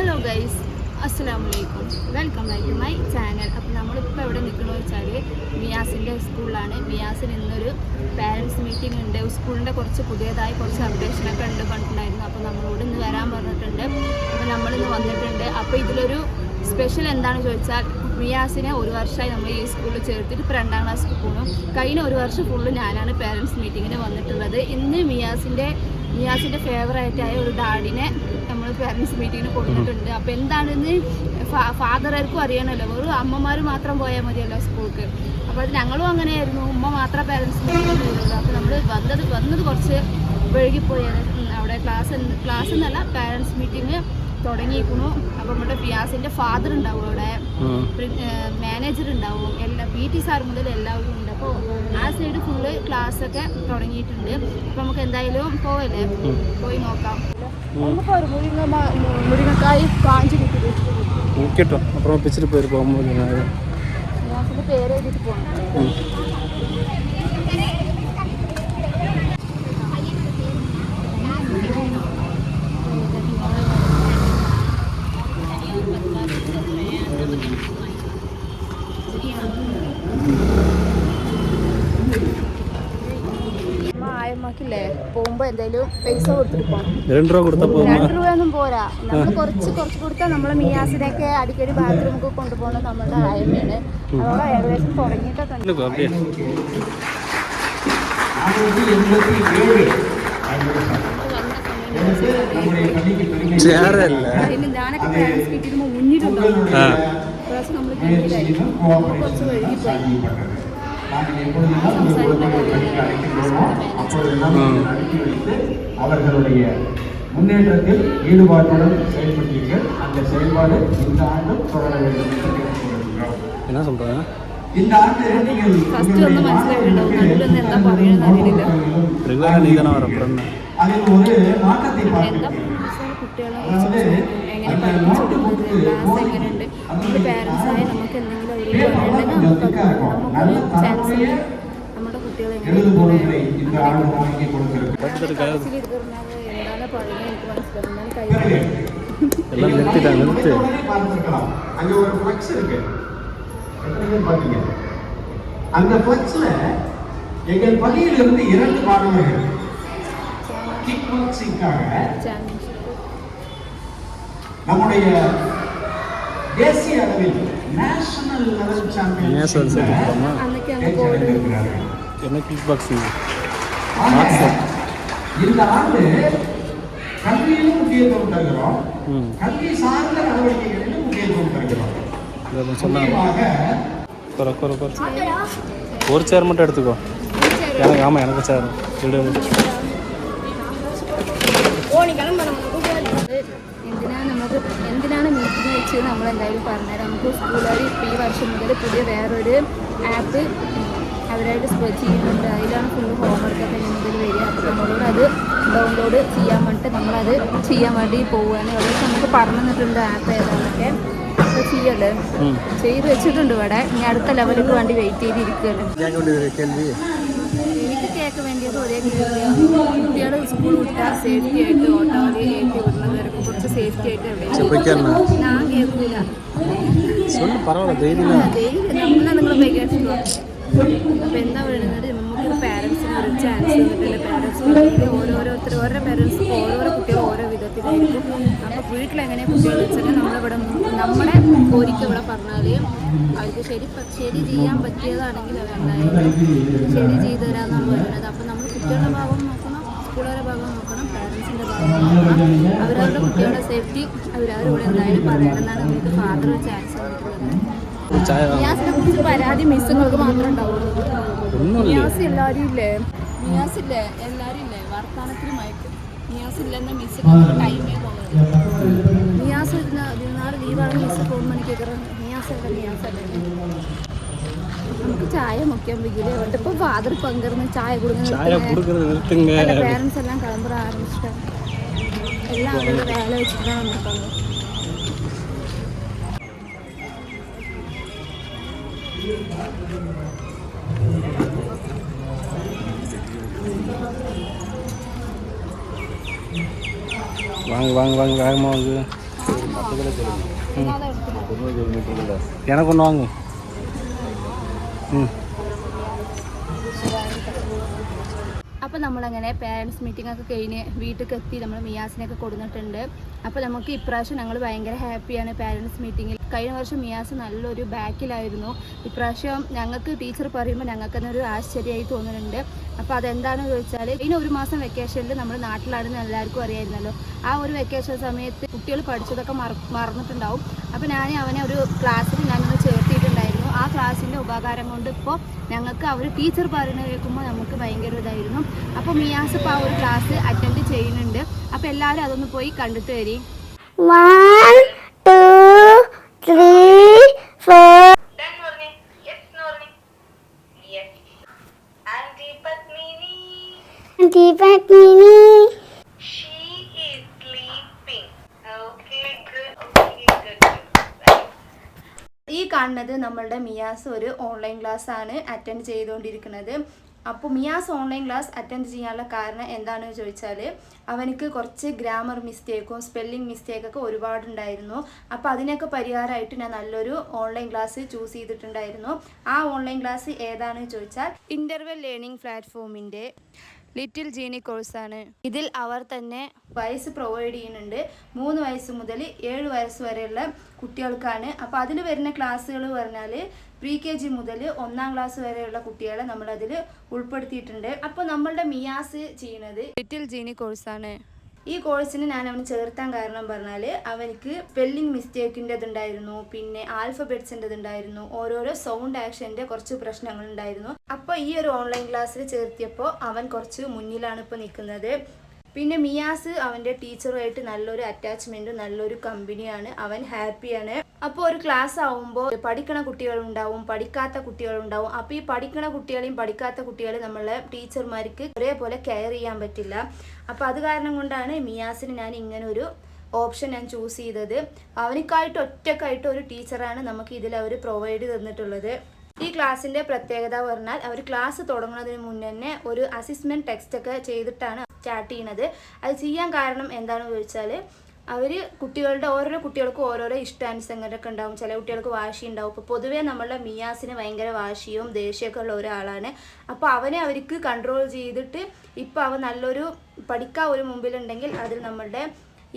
Hello guys അസ്സാം വലൈക്കും welcome back to my channel അപ്പോൾ നമ്മളിപ്പോൾ എവിടെ നിൽക്കണമെന്ന് വെച്ചാൽ മിയാസിന്റെ സ്കൂളിലാണ് മിയാസിന് ഇന്നൊരു പാരൻസ് മീറ്റിംഗ് ഉണ്ട്. സ്കൂളിന്റെ കുറച്ച് പുതിയതായി കുറച്ച് അപ്ഡേഷനൊക്കെ ഉണ്ട് പറഞ്ഞിട്ടുണ്ടായിരുന്നു അപ്പോൾ നമ്മളോട് ഇന്ന് വരാൻ പറഞ്ഞിട്ടുണ്ട്. അപ്പോൾ നമ്മളിന്ന് വന്നിട്ടുണ്ട്. അപ്പോൾ ഇതിലൊരു സ്പെഷ്യൽ എന്താണെന്ന് ചോദിച്ചാൽ മിയാസിനെ ഒരു വർഷമായി നമ്മൾ ഈ സ്കൂളിൽ ചേർത്തിട്ട് ഇപ്പോൾ രണ്ടാം ക്ലാസ്സിൽ പോകണം കഴിഞ്ഞ ഒരു വർഷം ഫുള്ള് ഞാനാണ് പാരൻസ് മീറ്റിങ്ങിന് വന്നിട്ടുള്ളത്. ഇന്ന് മിയാസിന്റെ മിയാസിന്റെ ഫേവറേറ്റായ ഒരു ഡാഡിനെ പാരൻസ് മീറ്റിങ്ങിന് കൊടുത്തിട്ടുണ്ട് അപ്പോൾ എന്താണെന്ന് ഫാദർക്കും അറിയണമല്ലോ വെറും അമ്മമാര് മാത്രം പോയാൽ മതിയല്ലോ സ്കൂൾക്ക്. അപ്പോൾ അത് ഞങ്ങളും അങ്ങനെയായിരുന്നു. ഉമ്മ മാത്രം പേരൻസ് മീറ്റിങ്ങിന് വരുള്ളൂ അപ്പോൾ നമ്മൾ വന്നത് വന്നത് കുറച്ച് വഴുകിപ്പോയത് അവിടെ ക്ലാസ് ക്ലാസ് എന്നല്ല പേരൻസ് മീറ്റിംഗ് തുടങ്ങിയിരിക്കുന്നു അപ്പൊ നമ്മുടെ ഫിയാസിന്റെ ഫാദർ ഉണ്ടാവും അവിടെ. മാനേജർ ഉണ്ടാവും. എല്ലാ പി ടി സാർ മുതൽ എല്ലാവരും ഉണ്ട്. അപ്പോൾ ആ സൈഡ് ഫുള്ള് ക്ലാസ് ഒക്കെ തുടങ്ങിയിട്ടുണ്ട്. അപ്പൊ നമുക്ക് എന്തായാലും പോവല്ലേ? പോയി നോക്കാം. നമുക്ക് ഒരു മുരിങ്ങ മുരിങ്ങക്കായ് കാഞ്ചി നോക്കിട്ടോ. അപ്പുറം ഒപ്പിച്ചിട്ട് പോകുമ്പോൾ പേര് എഴുതിയിട്ട് പോകണം ആയമ്മക്കില്ലേ? പോകുമ്പോ എന്തെങ്കിലും പൈസ കൊടുത്തിട്ട് പോകണം രണ്ട് രൂപ കൊടുത്താൽ രണ്ട് രൂപയൊന്നും പോരാ. നമ്മൾ കുറച്ച് കുറച്ച് കൊടുത്താ നമ്മളെ മിയാസിനൊക്കെ അടിക്കടി ബാത്റൂമൊക്കെ കൊണ്ടുപോകണം നമ്മുടെ ആയമ്മയാണ്. അതോടെ ഏകദേശം തുടങ്ങിയിട്ടൊക്കെ ചേരല്ല? ഞാനൊക്കെ ട്രാൻസ്ക്രിപ്റ്റിന് മുന്നിട്ടുണ്ടോ முயற்சியிலும் கோஆபரேஷன் சாத்தியப்பட்டது. நாங்கள் எப்பொழுதெல்லாம் ஒரு குழுக்களை பணிக்கு வைத்து அவர்களுடைய முன்னேற்றத்தில் ஈடுபாட்டுடன் செயல்பட்டீர்கள். அந்த செயல்பாடு இந்த ஆண்டும் தொடர வேண்டும் என்று கேட்டுக்கொள்கிறோம். என்ன சொல்றாங்க? இந்த ஆண்டு நீங்கள் எல்லாம் நிறுத்திட்டாங்க நிறுத்து அங்க ஒரு ஃபிளக்ஸ் இருக்கு பாத்தீங்க அந்த ஃபிளக்ஸ்ல எங்கள் பள்ளியிலிருந்து இரண்டு மாணவர்கள் கிக் பாக்ஸிங்காக நம்முடைய தேசிய அளவில் நேஷனல் லெவல் என்ன கிக் பாக்ஸிங் இந்த ஆண்டு கல்வியிலும் முக்கியத்துவம் தருகிறோம். ஒரு சேர் மட்டும் எடுத்துக்கோ. எனக்கு ஆமாம் எனக்கு சேர் എന്തിനാണ് നമുക്ക് എന്തിനാണ് മീറ്റിംഗ് വെച്ച് നമ്മൾ എന്തായാലും പറഞ്ഞത് നമുക്ക് സ്കൂളുകാർ ഇപ്പം ഈ വർഷം മുതൽ പുതിയ വേറൊരു ആപ്പ് അവരായിട്ട് ചെയ്യുന്നുണ്ട്. അതിലാണ് ഫുൾ ഹോംവർക്ക് ഒക്കെ മുതൽ വരിക. അപ്പോൾ നമ്മളോട് അത് ഡൗൺലോഡ് ചെയ്യാൻ വേണ്ടിയിട്ട് നമ്മളത് ചെയ്യാൻ വേണ്ടി പോവുകയാണ്. അവിടെ നമുക്ക് പറഞ്ഞു തന്നിട്ടുണ്ട് ആപ്പ് ഏതാണെന്നൊക്കെ ചെയ്യല്ലേ? ചെയ്ത് വെച്ചിട്ടുണ്ട് ഇവിടെ. ഇനി അടുത്ത ലെവലിൽ വേണ്ടി വെയിറ്റ് ചെയ്തിരിക്കുകയല്ലേ ഒക്കെ വേണ്ടി അത് ഒരേ കുട്ടികൾ സ്കൂൾ വിട്ടാൽ സേഫ്റ്റി ആയിട്ട് ഓട്ടോ ഏറ്റി കുറച്ച് സേഫ്റ്റി ആയിട്ട് എവിടെ ഞാൻ കേൾക്കൂല. എന്താ പറയുന്നത്? നമുക്ക് പാരൻസിന് ഒരു ചാൻസ് കിട്ടില്ല ഓരോരുത്തർ ഓരോ പാരൻസ് ഓരോ കുട്ടികൾ ഓരോ വിധത്തിലായിരിക്കും. അപ്പൊ വീട്ടിലെങ്ങനെയാ കുട്ടികൾ വെച്ചാൽ നമ്മളിവിടെ നമ്മളെ കോരിക്കും ഇവിടെ അവർക്ക് ശരി ശരി ചെയ്യാൻ പറ്റിയതാണെങ്കിൽ അവരെന്തായാലും ശരി ചെയ്തു തരാമെന്നാണ് പറയുന്നത്. അപ്പോൾ നമ്മൾ കുട്ടികളുടെ ഭാഗം നോക്കണം സ്കൂളുകാരുടെ ഭാഗം നോക്കണം പാരൻസിന്റെ ഭാഗം നോക്കണം. അവരവരുടെ കുട്ടികളുടെ സേഫ്റ്റി അവരവരോട് എന്തായാലും പറയണമെന്നാണ് നമുക്ക് ഫാദർ ചാൻസ് നിയാസിനെ കുറിച്ച് പരാതി മിസ്സുകൾക്ക് മാത്രമേ ഉണ്ടാവുള്ളൂ നിയാസ് എല്ലാവരും ഇല്ലേ? നിയാസ് ഇല്ലേ? എല്ലാവരും ഇല്ലേ? വർത്താനത്തിന് മയക്കും. നിയാസ് ഇല്ലെന്ന മിസ് ടൈമേ പോകുന്നത് നിയാസ് ഇരുന്ന ഇരുന്നാൾ ലീവാണ് മിസ് ഫോൺ മണിക്കൊക്കെ നമുക്ക് ചായ മുഖ്യമെങ്കിൽ ഇപ്പം ഫാദർ പങ്കർന്ന് ചായ കൊടുക്കുന്ന പേരൻസ് എല്ലാം കിളമ്പറ ആരംഭിച്ചിട്ട് എല്ലാം അവരുടെ വേല വെച്ചിട്ടാണ് നിർത്തുന്നത് வாங்க வாங்க வாங்க வேகமாக வாங்க பத்து கிலோ சொல்லுங்கள் எனக்கு ஒன்று வாங்க. ம். അപ്പോൾ നമ്മളങ്ങനെ പേരൻസ് മീറ്റിംഗ് ഒക്കെ കഴിഞ്ഞ് വീട്ടിലേക്ക് എത്തി നമ്മൾ മിയാസിനെയൊക്കെ കൊടുത്തിട്ടുണ്ട് അപ്പോൾ നമുക്ക് ഇപ്രാവശ്യം ഞങ്ങൾ ഭയങ്കര ഹാപ്പിയാണ് പേരൻസ് മീറ്റിങ്ങിൽ കഴിഞ്ഞ വർഷം മിയാസ് നല്ലൊരു ബാക്കിലായിരുന്നു. ഇപ്രാവശ്യം ഞങ്ങൾക്ക് ടീച്ചർ പറയുമ്പോൾ ഞങ്ങൾക്ക് തന്നെ ഒരു ആശ്ചര്യമായി തോന്നുന്നുണ്ട്. അപ്പോൾ അതെന്താണെന്ന് ചോദിച്ചാൽ ഇനി ഒരു മാസം വെക്കേഷനിൽ നമ്മൾ നാട്ടിലാണെന്ന് എല്ലാവർക്കും അറിയായിരുന്നല്ലോ. ആ ഒരു വെക്കേഷൻ സമയത്ത് കുട്ടികൾ പഠിച്ചതൊക്കെ മറന്നിട്ടുണ്ടാവും. അപ്പോൾ ഞാൻ അവനെ ഒരു ക്ലാസ്സിൽ ചേർത്തിയിട്ടുണ്ടായിരുന്നു ആ ക്ലാസ്സിന്റെ ഉപകാരം കൊണ്ട് ഇപ്പോൾ ഞങ്ങൾക്ക് അവർ ടീച്ചർ പറയുന്നത് കേൾക്കുമ്പോൾ നമുക്ക് ഭയങ്കര ഇതായിരുന്നു. അപ്പോൾ മിയാസ് ഇപ്പോൾ ആ ഒരു ക്ലാസ് അറ്റൻഡ് ചെയ്യുന്നുണ്ട്. അപ്പോൾ എല്ലാവരും അതൊന്ന് പോയി കണ്ടിട്ട് വരി. One, two, three, four. Then morning. കാണുന്നത് നമ്മളുടെ മിയാസ് ഒരു ഓൺലൈൻ ക്ലാസ് ആണ് അറ്റൻഡ് ചെയ്തുകൊണ്ടിരിക്കുന്നത്. അപ്പോൾ മിയാസ് ഓൺലൈൻ ക്ലാസ് അറ്റൻഡ് ചെയ്യാനുള്ള കാരണം എന്താണെന്ന് ചോദിച്ചാൽ അവനക്ക് കുറച്ച് ഗ്രാമർ മിസ്റ്റേക്കും സ്പെല്ലിംഗ് മിസ്റ്റേക്കൊക്കെ ഒരുപാടുണ്ടായിരുന്നു. അപ്പോൾ അതിനൊക്കെ പരിഹാരമായിട്ട് ഞാൻ നല്ലൊരു ഓൺലൈൻ ക്ലാസ് ചൂസ് ചെയ്തിട്ടുണ്ടായിരുന്നു. ആ ഓൺലൈൻ ക്ലാസ് ഏതാണെന്ന് ചോദിച്ചാൽ ഇന്റർവെൽ ലേണിംഗ് പ്ലാറ്റ്ഫോമിന്റെ ലിറ്റിൽ ജീനി കോഴ്സാണ്. ഇതിൽ അവർ തന്നെ വയസ്സ് പ്രൊവൈഡ് ചെയ്യുന്നുണ്ട്. മൂന്ന് വയസ്സ് മുതൽ ഏഴ് വയസ്സ് വരെയുള്ള കുട്ടികൾക്കാണ്. അപ്പോൾ അതിൽ വരുന്ന ക്ലാസ്സുകൾ പറഞ്ഞാൽ പ്രീ കെ ജി മുതൽ ഒന്നാം ക്ലാസ് വരെയുള്ള കുട്ടികളെ നമ്മൾ അതിൽ ഉൾപ്പെടുത്തിയിട്ടുണ്ട്. അപ്പോൾ നമ്മളുടെ മിയാസ് ചെയ്യുന്നത് ലിറ്റിൽ ജീനി കോഴ്സാണ്. ഈ കോഴ്സിന് ഞാൻ അവന് ചേർത്താൻ കാരണം പറഞ്ഞാൽ അവനിക്ക് സ്പെല്ലിംഗ് മിസ്റ്റേക്കിന്റെ ഉണ്ടായിരുന്നു പിന്നെ ആൽഫബെറ്റ്സിന്റെ ഉണ്ടായിരുന്നു ഓരോരോ സൗണ്ട് ആക്ഷന്റെ കുറച്ച് പ്രശ്നങ്ങൾ ഉണ്ടായിരുന്നു അപ്പോൾ ഈ ഒരു ഓൺലൈൻ ക്ലാസ്സിൽ ചേർത്തിയപ്പോൾ അവൻ കുറച്ച് മുന്നിലാണ് ഇപ്പോൾ നിൽക്കുന്നത്. പിന്നെ മിയാസ് അവന്റെ ടീച്ചറുമായിട്ട് നല്ലൊരു അറ്റാച്ച്മെന്റും നല്ലൊരു കമ്പനിയാണ് അവൻ ഹാപ്പിയാണ്. അപ്പോൾ ഒരു ക്ലാസ് ആവുമ്പോൾ പഠിക്കണ കുട്ടികളുണ്ടാവും പഠിക്കാത്ത കുട്ടികളുണ്ടാവും. അപ്പോൾ ഈ പഠിക്കണ കുട്ടികളെയും പഠിക്കാത്ത കുട്ടികളെയും നമ്മളെ ടീച്ചർമാർക്ക് ഒരേപോലെ കെയർ ചെയ്യാൻ പറ്റില്ല. അപ്പോൾ അത് കാരണം കൊണ്ടാണ് മിയാസിന് ഞാൻ ഇങ്ങനൊരു ഓപ്ഷൻ ഞാൻ ചൂസ് ചെയ്തത്. അവനിക്കായിട്ട് ഒറ്റക്കായിട്ട് ഒരു ടീച്ചറാണ് നമുക്ക് ഇതിൽ അവർ പ്രൊവൈഡ് തന്നിട്ടുള്ളത്. ഈ ക്ലാസ്സിന്റെ പ്രത്യേകത പറഞ്ഞാൽ അവർ ക്ലാസ് തുടങ്ങുന്നതിന് മുന്നേ തന്നെ ഒരു അസിസ്മെന്റ് ടെക്സ്റ്റ് ഒക്കെ ചെയ്തിട്ടാണ് സ്റ്റാർട്ട് ചെയ്യണത്. അത് ചെയ്യാൻ കാരണം എന്താണെന്ന് ചോദിച്ചാൽ അവർ കുട്ടികളുടെ ഓരോരോ കുട്ടികൾക്കും ഓരോരോ ഇഷ്ടാനുസരണങ്ങളൊക്കെ ഉണ്ടാവും. ചില കുട്ടികൾക്ക് വാശി ഉണ്ടാവും. ഇപ്പോൾ പൊതുവേ നമ്മളുടെ മിയാസിന് ഭയങ്കര വാശിയും ദേഷ്യമൊക്കെ ഉള്ള ഒരാളാണ്. അപ്പോൾ അവനെ അവർക്ക് കൺട്രോൾ ചെയ്തിട്ട് ഇപ്പോൾ അവൻ നല്ലൊരു പഠിക്കാൻ ഒരു മുമ്പിലുണ്ടെങ്കിൽ അതിൽ നമ്മളുടെ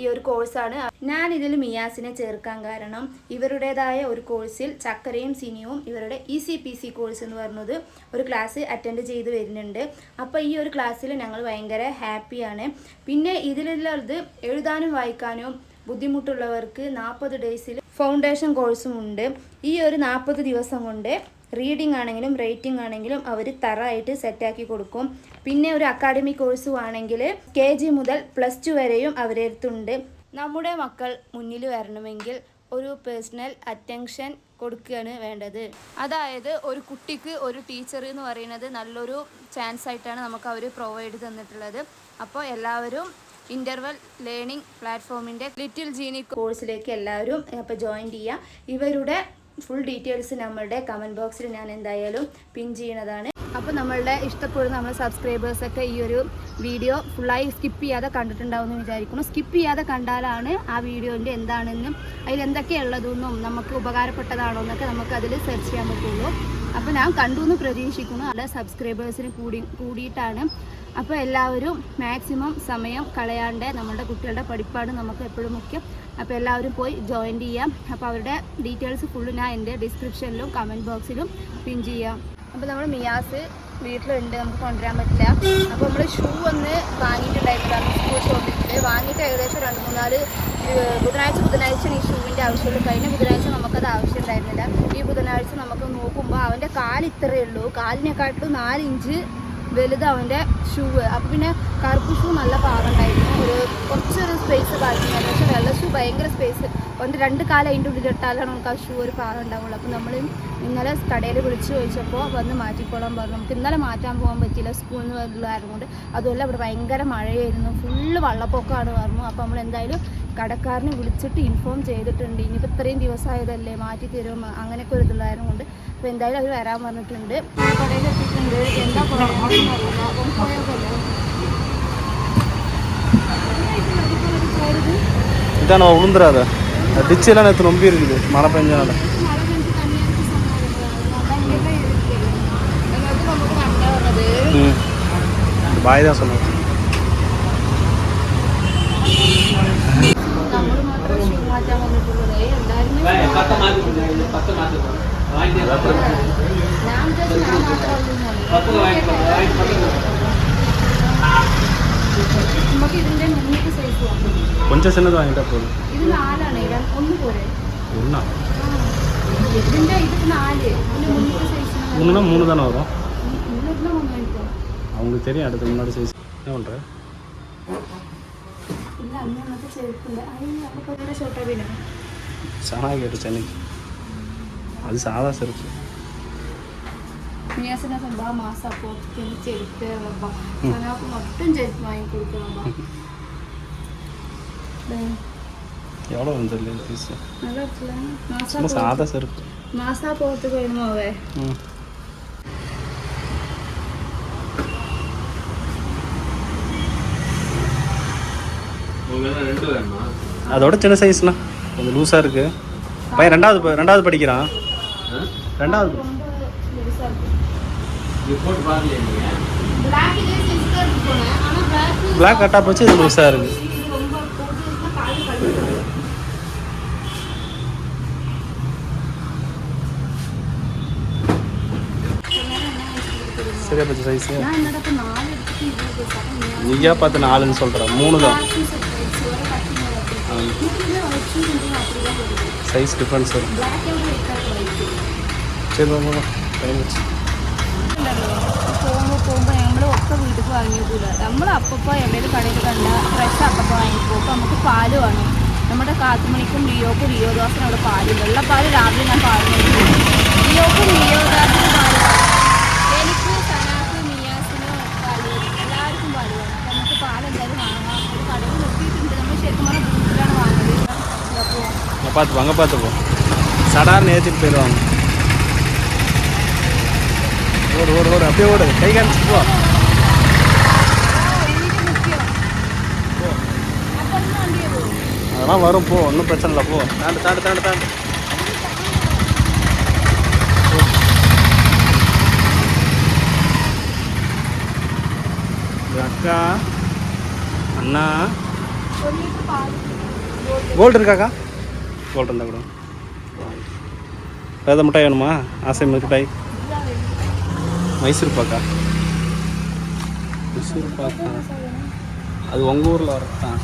ഈ ഒരു കോഴ്സാണ്. ഞാൻ ഇതിൽ മിയാസിനെ ചേർക്കാൻ കാരണം ഇവരുടേതായ ഒരു കോഴ്സിൽ ചക്കരയും സിനിയും ഇവരുടെ E C P C course എന്ന് പറഞ്ഞത് ഒരു ക്ലാസ് അറ്റൻഡ് ചെയ്ത് വരുന്നുണ്ട്. അപ്പോൾ ഈ ഒരു ക്ലാസ്സിൽ ഞങ്ങൾ ഭയങ്കര ഹാപ്പിയാണ് പിന്നെ ഇതിലുള്ളത് എഴുതാനും വായിക്കാനും ബുദ്ധിമുട്ടുള്ളവർക്ക് നാൽപ്പത് ഡേയ്സിൽ ഫൗണ്ടേഷൻ കോഴ്സും ഉണ്ട്. ഈ ഒരു നാൽപ്പത് ദിവസം കൊണ്ട് റീഡിംഗ് ആണെങ്കിലും റേറ്റിംഗ് ആണെങ്കിലും അവർ തറായിട്ട് സെറ്റാക്കി കൊടുക്കും. പിന്നെ ഒരു അക്കാഡമിക് കോഴ്സും ആണെങ്കിൽ കെ ജി മുതൽ പ്ലസ് ടു വരെയും അവരെടുത്തുണ്ട് നമ്മുടെ മക്കൾ മുന്നിൽ വരണമെങ്കിൽ ഒരു പേഴ്സണൽ അറ്റൻഷൻ കൊടുക്കുകയാണ് വേണ്ടത്. അതായത് ഒരു കുട്ടിക്ക് ഒരു ടീച്ചർ എന്ന് പറയുന്നത് നല്ലൊരു ചാൻസ് ആയിട്ടാണ് നമുക്ക് അവർ പ്രൊവൈഡ് തന്നിട്ടുള്ളത്. അപ്പോൾ എല്ലാവരും ഇന്റർവൽ ലേണിംഗ് പ്ലാറ്റ്ഫോമിന്റെ ലിറ്റിൽ ജീനി കോഴ്സിലേക്ക് എല്ലാവരും അപ്പോൾ ജോയിൻ ചെയ്യുക. ഇവരുടെ ഫുൾ ഡീറ്റെയിൽസ് നമ്മളുടെ കമന്റ് ബോക്സിൽ ഞാൻ എന്തായാലും പിൻ ചെയ്യുന്നതാണ്. അപ്പോൾ നമ്മളുടെ ഇഷ്ടപ്പെടുന്ന നമ്മുടെ സബ്സ്ക്രൈബേഴ്സൊക്കെ ഈ ഒരു വീഡിയോ ഫുള്ളായി സ്കിപ്പ് ചെയ്യാതെ കണ്ടിട്ടുണ്ടാവുമെന്ന് വിചാരിക്കുന്നു. സ്കിപ്പ് ചെയ്യാതെ കണ്ടാലാണ് ആ വീഡിയോന്റെ എന്താണെന്നും അതിൽ ഉള്ളതെന്നും നമുക്ക് ഉപകാരപ്പെട്ടതാണോ എന്നൊക്കെ നമുക്ക് അതിൽ സെർച്ച് ചെയ്യാൻ പറ്റുള്ളൂ. അപ്പോൾ ഞാൻ കണ്ടു എന്ന് പ്രതീക്ഷിക്കുന്നു അവിടെ സബ്സ്ക്രൈബേഴ്സിന് കൂടി കൂടിയിട്ടാണ്. അപ്പോൾ എല്ലാവരും മാക്സിമം സമയം കളയാണ്ട് നമ്മുടെ കുട്ടികളുടെ പഠിപ്പാണ് നമുക്ക് എപ്പോഴും മുഖ്യം. അപ്പോൾ എല്ലാവരും പോയി ജോയിൻ ചെയ്യാം. അപ്പോൾ അവരുടെ ഡീറ്റെയിൽസ് ഫുള്ള് ഞാൻ എന്റെ ഡിസ്ക്രിപ്ഷനിലും കമന്റ് ബോക്സിലും പിൻ ചെയ്യാം. അപ്പോൾ നമ്മൾ മിയാസ് വീട്ടിലുണ്ട് നമുക്ക് കൊണ്ടുവരാൻ പറ്റില്ല. അപ്പോൾ നമ്മൾ ഷൂ ഒന്ന് വാങ്ങിയിട്ടുണ്ടായിരുന്നു. സ്കൂൾ ഷോപ്പിൽ. വാങ്ങിയിട്ട് ഏകദേശം രണ്ട് മൂന്നാൽ ബുധനാഴ്ച ബുധനാഴ്ച ഈ ഷൂവിന്റെ ആവശ്യമുള്ളൂ. കഴിഞ്ഞ ബുധനാഴ്ച നമുക്കത് ആവശ്യമുണ്ടായിരുന്നില്ല. ഈ ബുധനാഴ്ച നമുക്ക് നോക്കുമ്പോൾ അവന്റെ കാൽ ഇത്രയേ ഉള്ളൂ. കാലിനെക്കാട്ടിലും നാല് ഇഞ്ച് വലുത് അവന്റെ ഷൂ അപ്പോൾ പിന്നെ കറുപ്പ് ഷൂ നല്ല പാകമുണ്ടായിരുന്നു ഒരു കുറച്ചൊരു സ്പേസ് ബാക്കിയുണ്ടായിരുന്നു പക്ഷെ വെള്ള ഷൂ ഭയങ്കര സ്പേസ് ഒന്ന് രണ്ട് കാലം അതിന്റെ ഉള്ളിലിട്ടാലാണ് നമുക്ക് ആ ഷൂ ഒരു പാകം ഉണ്ടാവുള്ളൂ. അപ്പോൾ നമ്മൾ ഇന്നലെ കടയിൽ വിളിച്ച് ചോദിച്ചപ്പോൾ വന്ന് മാറ്റിക്കോളാൻ പറഞ്ഞു. നമുക്ക് ഇന്നലെ മാറ്റാൻ പോകാൻ പറ്റിയില്ല. സ്കൂളിൽ നിന്ന് വരുന്നതായത് കൊണ്ട്. അതുമല്ല ഇവിടെ ഭയങ്കര മഴയായിരുന്നു. ഫുള്ള് വള്ളപ്പൊക്കമാണ് പറഞ്ഞു. അപ്പോൾ നമ്മൾ എന്തായാലും കടക്കാരനെ വിളിച്ചിട്ട് ഇൻഫോം ചെയ്തിട്ടുണ്ട്. ഇനിയിപ്പോൾ ഇത്രയും ദിവസമായതല്ലേ മാറ്റി തരും അങ്ങനെയൊക്കെ ഒരു ഇതുള്ളതായിരുന്നു കൊണ്ട്. അപ്പോൾ എന്തായാലും അവർ വരാൻ പറഞ്ഞിട്ടുണ്ട്. കടയിൽ എത്തിയിട്ടുണ്ട് എന്താ പറയാമെന്ന് இதான் நம்ம விழுந்துடாத டிச்செல்லாம் நேற்று நொம்பி இருக்குது. மழை பெஞ்சனால. பாய் தான் சொல்லுங்க வாங்கிட்டு നമുക്ക് ഇതിന്റെ മുന്നൂറ് സൈസ് വാങ്ങും കൊഞ്ച ചിന്നത് വാങ്ങിട്ടാ പോലും ഇത് നാലാണ് ഇവൻ ഒന്ന് പോരെ. ഒന്നാ? ഇതിന്റെ ഇത് നാല് ഇതിന്റെ മുന്നൂറ് സൈസ് മൂന്നുனா மூணு தானே வரும் முன்னூறுனா ஒன்று வாங்கிக்கோ அவங்களுக்கு தெரியும் அடுத்த முன்னாடி சைஸ் என்ன பண்ணுற ഇല്ല അന്ന് നമുക്ക് ചെരുപ്പില്ല അതിന് നമുക്ക് വേറെ ഷോട്ടാ പിന്നെ ചാണകം കേട്ടോ ചെന്നൈ. അത് സാധാ ചെറുപ്പ് பிரியாசனா சம்பா மாசா போட்டு திணிச்சு எடுத்து வரப்பா சனாவுக்கு மட்டும் ஜெயிச்சு வாங்கி கொடுக்குறோம்ப்பா எவ்வளோ வந்து சாதா செருப்பு மாசா போகிறதுக்கு வேணுமாவே ம் அதோட சின்ன சைஸ்னா கொஞ்சம் லூஸாக இருக்கு பையன் ரெண்டாவது ரெண்டாவது படிக்கிறான் ரெண்டாவது போட்டு பார்க்கலையே நீங்கள் பிளாக் இதே சிஸ்டர் போனேன் இது லூஸாக இருக்குது சரியா பச்சை சைஸ் நீயா பார்த்து நாலுன்னு சொல்கிறேன் மூணு தான் சைஸ் டிஃப்ரென்ஸ் வரும் சரி வாங்க പോകുമ്പോൾ പോകുമ്പോൾ നമ്മൾ ഒക്കെ വീട്ടിൽ വാങ്ങിയതില്ല നമ്മൾ അപ്പപ്പോൾ എവിടെയും കടയിൽ കണ്ട ഫ്രഷ് അപ്പപ്പോൾ വാങ്ങിക്കും അപ്പോൾ നമുക്ക് പാല് വേണം നമ്മുടെ കാത്തുമണിക്കും ലിയോക്കും ലിയോ ദോസിനും അവിടെ പാല് വെള്ളപ്പാല് രാവിലെ ഞാൻ പാല് മേടിക്കും. ലിയോക്കും ലിയോ ദോസിനും പാല് വേണം. എനിക്ക് സനാക്ക് മിയാസിന് പാല് വേണം. എല്ലാവർക്കും പാല് വേണം അപ്പോൾ നമുക്ക് പാൽ എന്തായാലും വാങ്ങാം ഒരു കടയിൽ നിർത്തിയിട്ടുണ്ട് നമ്മൾ ശരിക്കും പറഞ്ഞാൽ വീട്ടിലാണ് വാങ്ങുന്നത് അപ്പോൾ அங்கே பார்த்து அங்கே பார்த்து போ சடார்னு ஏற்றிட்டு போயிடுவாங்க ஓடு ஓடு ஓடு. அப்படியே ஓடு. கை காமிச்சு போ. அதெல்லாம் வரும். போ. ஒன்றும் பிரச்சனை இல்லை. போ. தாண்டு தாண்டு தாண்டு தாண்டு. அக்கா. அண்ணா. கோல்டு இருக்காக்கா கோல்டு இருந்தால் கூட. வேத மிட்டாய் வேணுமா? ஆசை மிட்டாய் மைசூர் பாக்கா மைசூர் பாக்கா அது உங்கள் ஊரில் வரதான்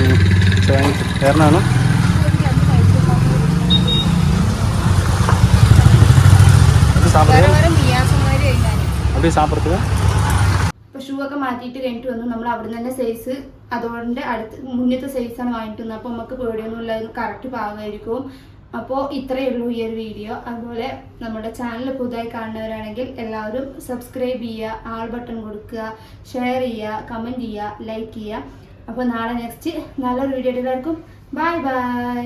ம் சரி வாங்கிட்டு வேறுனா வேணும் அது വേറെ சாப்பிட்றது വേറെ മിയാസന്മാര് കഴിഞ്ഞാൽ அப்படியே சாப்பிட்றதுக்கு ഇപ്പൊ ഷൂ ഒക്കെ മാറ്റിയിട്ട് കഴിഞ്ഞിട്ട് വന്നു നമ്മൾ അവിടെ തന്നെ സൈസ് അതുകൊണ്ട് അടുത്ത് മുന്നത്തെ സൈസാണ് വാങ്ങിട്ട് വന്നത് അപ്പോൾ നമുക്ക് പേടിയൊന്നുമില്ല കറക്റ്റ് പാകമായിരിക്കും അപ്പോൾ ഇത്രയേ ഉള്ളൂ ഈ ഒരു വീഡിയോ അതുപോലെ നമ്മുടെ ചാനൽ പുതുതായി കാണുന്നവരാണെങ്കിൽ എല്ലാവരും സബ്സ്ക്രൈബ് ചെയ്യുക ആൾ ബട്ടൺ കൊടുക്കുക ഷെയർ ചെയ്യുക കമന്റ് ചെയ്യുക ലൈക്ക് ചെയ്യുക. അപ്പോൾ നാളെ നെക്സ്റ്റ് നല്ലൊരു വീഡിയോ എല്ലാവർക്കും. Bye bye